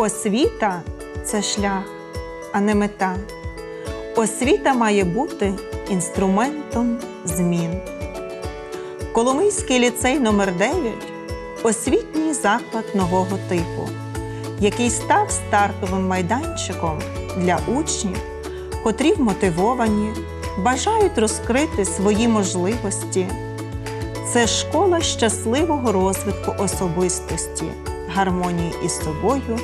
Освіта це шлях, а не мета. Освіта має бути інструментом змін. Коломийський ліцей номер 9 освітній заклад нового типу, який став стартовим майданчиком для учнів, котрі вмотивовані, бажають розкрити свої можливості. Це школа щасливого розвитку особистості, гармонії із собою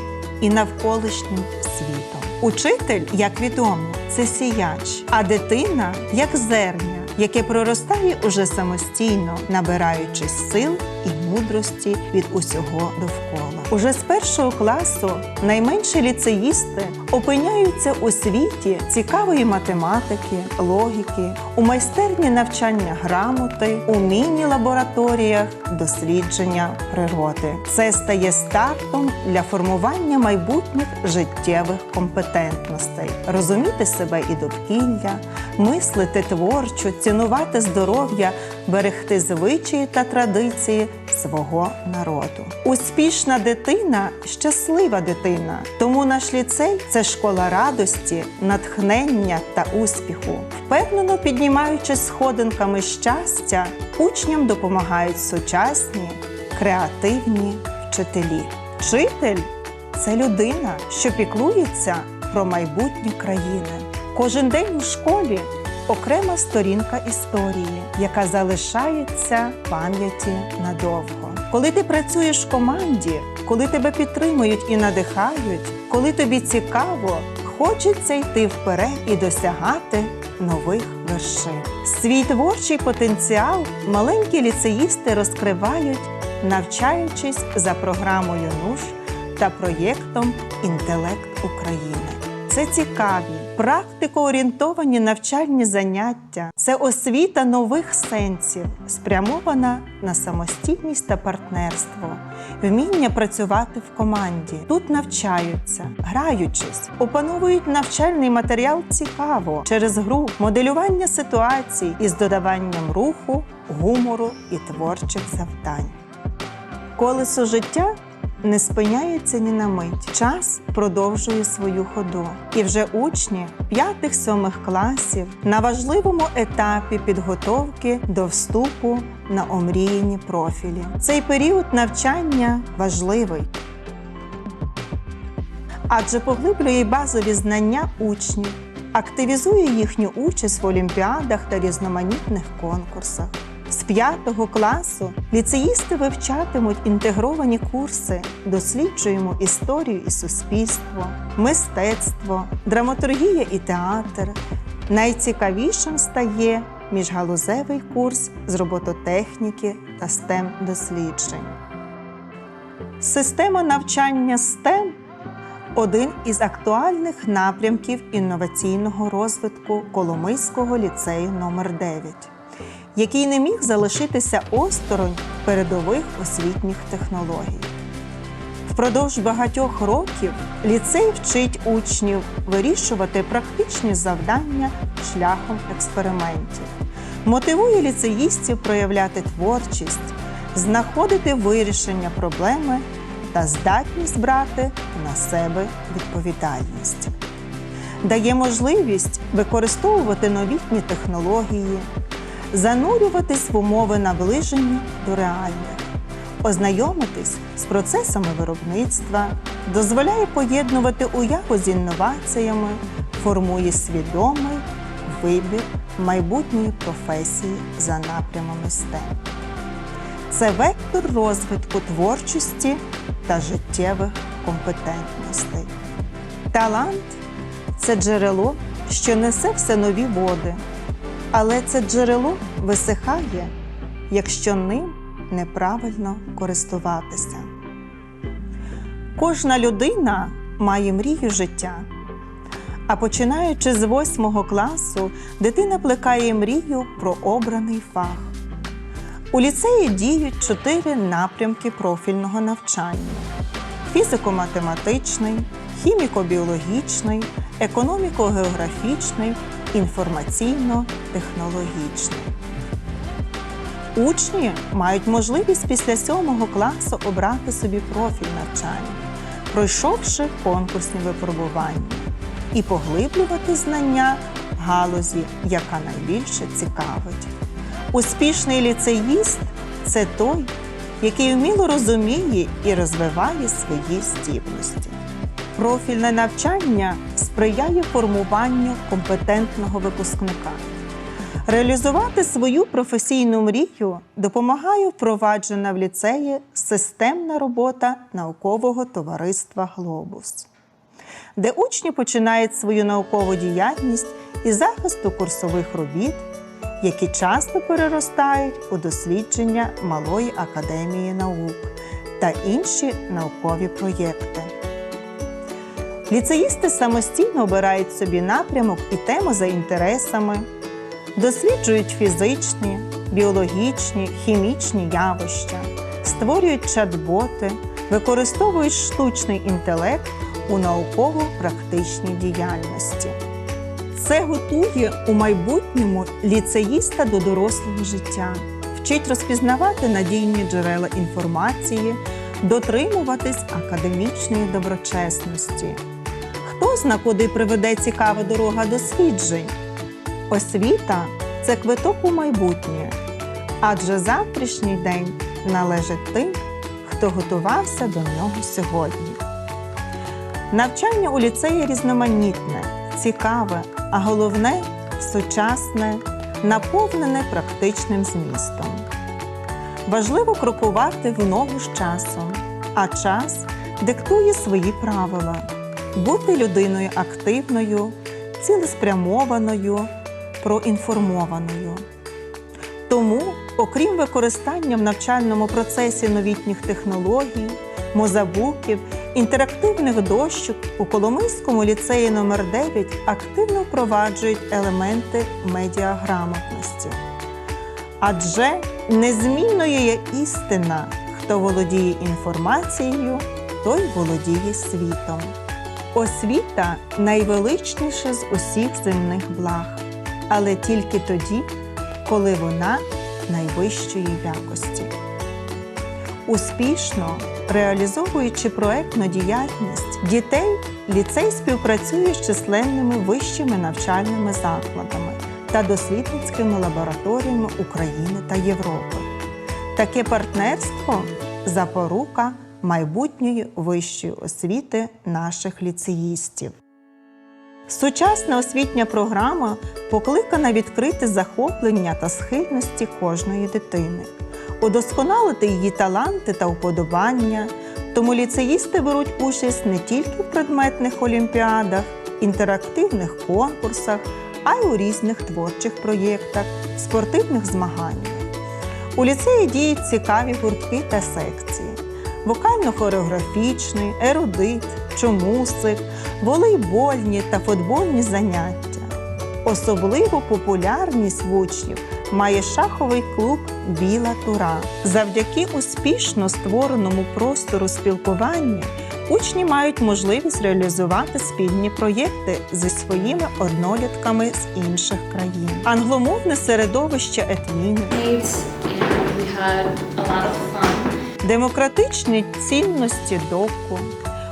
і навколишнім світом. Учитель, як відомо, це сіяч, а дитина як зерня, яке проростає уже самостійно, набираючись сил і мудрості від усього довкола. Уже з першого класу найменші ліцеїсти опиняються у світі цікавої математики, логіки, у майстерні навчання грамоти, у міні-лабораторіях дослідження природи. Це стає стартом для формування майбутніх життєвих компетентностей, розуміти себе і довкілля, мислити творчо, цінувати здоров'я, берегти звичаї та традиції свого народу. Успішна дитина щаслива дитина. Тому наш ліцей це школа радості, натхнення та успіху. Впевнено піднімаючись сходинками щастя, учням допомагають сучасні, креативні вчителі. Вчитель це людина, що піклується про майбутнє країни. Кожен день у школі окрема сторінка історії, яка залишається пам'яті надовго. Коли ти працюєш в команді, коли тебе підтримують і надихають, коли тобі цікаво, хочеться йти вперед і досягати нових вершин. Свій творчий потенціал маленькі ліцеїсти розкривають, навчаючись за програмою НУШ та проєктом Інтелект України. Це цікаві, практикоорієнтовані навчальні заняття, це освіта нових сенсів, спрямована на самостійність та партнерство, вміння працювати в команді. Тут навчаються, граючись, опановують навчальний матеріал цікаво через гру, моделювання ситуацій із додаванням руху, гумору і творчих завдань. Колесо життя не спиняється ні на мить. Час продовжує свою ходу. І вже учні 5-7 класів на важливому етапі підготовки до вступу на омріяні профілі. Цей період навчання важливий. Адже поглиблює базові знання учнів, активізує їхню участь в олімпіадах та різноманітних конкурсах. 5 класу ліцеїсти вивчатимуть інтегровані курси, досліджуємо історію і суспільство, мистецтво, драматургія і театр. Найцікавішим стає міжгалузевий курс з робототехніки та STEM досліджень. Система навчання STEM один із актуальних напрямків інноваційного розвитку Коломийського ліцею номер 9 який не міг залишитися осторонь передових освітніх технологій. Впродовж багатьох років ліцей вчить учнів вирішувати практичні завдання шляхом експериментів, мотивує ліцеїстів проявляти творчість, знаходити вирішення проблеми та здатність брати на себе відповідальність. Дає можливість використовувати новітні технології, занурюватись в умови наближені до реальних, ознайомитись з процесами виробництва, дозволяє поєднувати уяву з інноваціями, формує свідомий вибір майбутньої професії за напрямами STEM. Це вектор розвитку творчості та життєвих компетентностей. Талант це джерело, що несе все нові води. Але це джерело висихає, якщо ним неправильно користуватися. Кожна людина має мрію життя. А починаючи з восьмого класу, дитина плекає мрію про обраний фах. У ліцеї діють чотири напрямки профільного навчання: фізико-математичний, хіміко-біологічний, економіко-географічний інформаційно-технологічний. Учні мають можливість після сьомого класу обрати собі профіль навчання. пройшовши конкурсні випробування, і поглиблювати знання галузі, яка найбільше цікавить. Успішний ліцеїст це той, який вміло розуміє і розвиває свої здібності. Профільне навчання сприяє формуванню компетентного випускника. Реалізувати свою професійну мрію допомагає впроваджена в ліцеї системна робота наукового товариства Глобус, де учні починають свою наукову діяльність із захисту курсових робіт, які часто переростають у дослідження Малої академії наук та інші наукові проєкти. Ліцеїсти самостійно обирають собі напрямок і тему за інтересами, досліджують фізичні, біологічні, хімічні явища, створюють чат-боти, використовують штучний інтелект у науково-практичній діяльності. Це готує у майбутньому ліцеїста до дорослого життя, вчить розпізнавати надійні джерела інформації, дотримуватись академічної доброчесності. Зна, куди приведе цікава дорога досліджень? Освіта це квиток у майбутнє, адже завтрашній день належить тим, хто готувався до нього сьогодні. Навчання у ліцеї різноманітне, цікаве, а головне сучасне, наповнене практичним змістом. Важливо крокувати в ногу з часом, а час диктує свої правила бути людиною активною, цілеспрямованою, проінформованою. Тому, окрім використання в навчальному процесі новітніх технологій, мозабуків, інтерактивних дощок, у Коломийському ліцеї номер 9 активно впроваджують елементи медіаграмотності. Адже незмінною є істина, хто володіє інформацією, той володіє світом. Освіта найвеличніша з усіх земних благ, але тільки тоді, коли вона найвищої якості. Успішно реалізовуючи проектну діяльність дітей, ліцей співпрацює з численними вищими навчальними закладами та дослідницькими лабораторіями України та Європи. Таке партнерство запорука майбутньої вищої освіти наших ліцеїстів. Сучасна освітня програма покликана відкрити захоплення та схильності кожної дитини, удосконалити її таланти та уподобання. Тому ліцеїсти беруть участь не тільки в предметних олімпіадах, інтерактивних конкурсах, а й у різних творчих проєктах, спортивних змаганнях. У ліцеї діють цікаві гуртки та секції вокально-хореографічний, ерудит, чомусик, волейбольні та футбольні заняття. Особливу популярність в учнів має шаховий клуб Біла Тура. Завдяки успішно створеному простору спілкування учні мають можливість реалізувати спільні проєкти зі своїми однолітками з інших країн. Англомовне середовище етміни, демократичні цінності доку,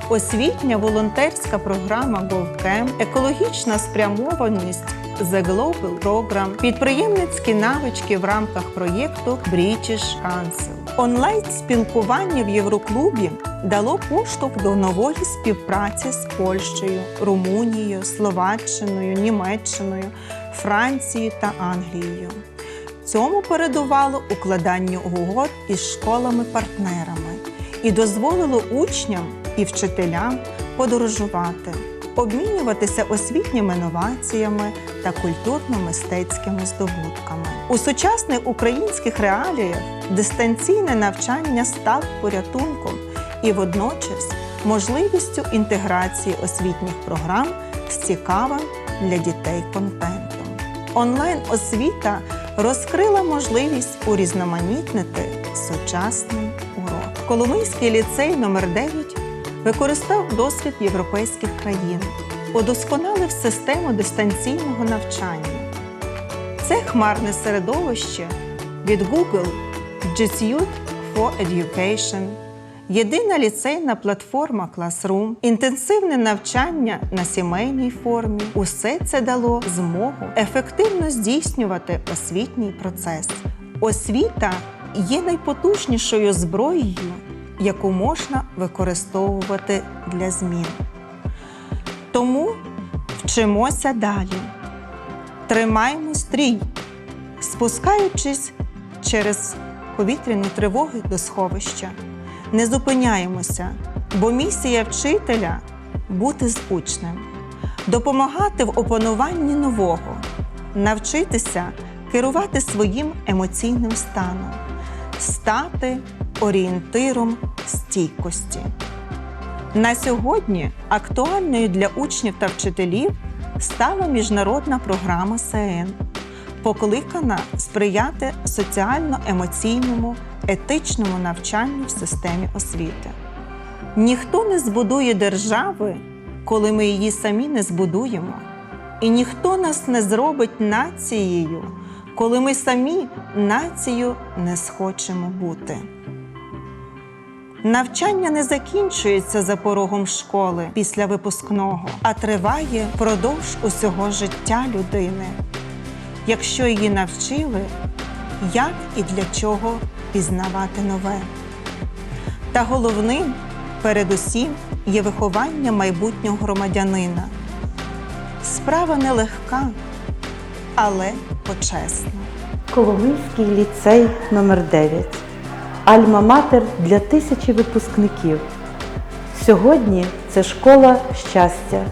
освітня волонтерська програма GovCamp, екологічна спрямованість The Global Program, підприємницькі навички в рамках проєкту British Council. Онлайн спілкування в Євроклубі дало поштовх до нової співпраці з Польщею, Румунією, Словаччиною, Німеччиною, Францією та Англією. Цьому передувало укладання угод із школами-партнерами і дозволило учням і вчителям подорожувати, обмінюватися освітніми новаціями та культурно-мистецькими здобутками. У сучасних українських реаліях дистанційне навчання став порятунком і водночас можливістю інтеграції освітніх програм з цікавим для дітей контентом. Онлайн-освіта розкрила можливість урізноманітнити сучасний урок. Коломийський ліцей номер 9 використав досвід європейських країн, удосконалив систему дистанційного навчання. Це хмарне середовище від Google G Suite for Education, єдина ліцейна платформа Classroom, інтенсивне навчання на сімейній формі усе це дало змогу ефективно здійснювати освітній процес. Освіта є найпотужнішою зброєю, яку можна використовувати для змін. Тому вчимося далі. Тримаймо стрій, спускаючись через повітряні тривоги до сховища. Не зупиняємося, бо місія вчителя бути з учнем, допомагати в опануванні нового, навчитися керувати своїм емоційним станом, стати орієнтиром стійкості. На сьогодні актуальною для учнів та вчителів стала міжнародна програма СЕН, покликана сприяти соціально-емоційному, етичному навчанню в системі освіти. Ніхто не збудує держави, коли ми її самі не збудуємо, і ніхто нас не зробить нацією, коли ми самі націю не схочемо бути. Навчання не закінчується за порогом школи після випускного, а триває впродовж усього життя людини. Якщо її навчили, як і для чого пізнавати нове. Та головним, передусім, є виховання майбутнього громадянина. Справа нелегка, але почесна. Коломийський ліцей номер 9 Альма-матер для тисячі випускників. Сьогодні це школа щастя,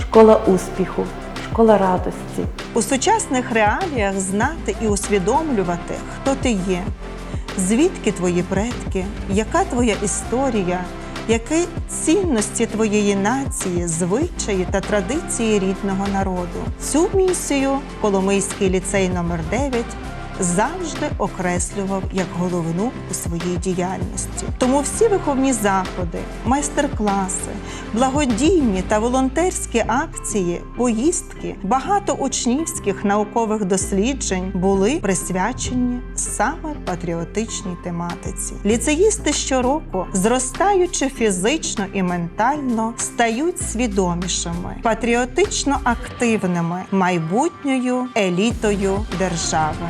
школа успіху, школа радості. У сучасних реаліях знати і усвідомлювати, хто ти є, звідки твої предки, яка твоя історія, які цінності твоєї нації, звичаї та традиції рідного народу. Цю місію Коломийський ліцей номер 9 завжди окреслював як головну у своїй діяльності. Тому всі виховні заходи, майстер-класи, благодійні та волонтерські акції, поїздки, багато учнівських наукових досліджень були присвячені саме патріотичній тематиці. Ліцеїсти щороку, зростаючи фізично і ментально, стають свідомішими, патріотично активними майбутньою елітою держави.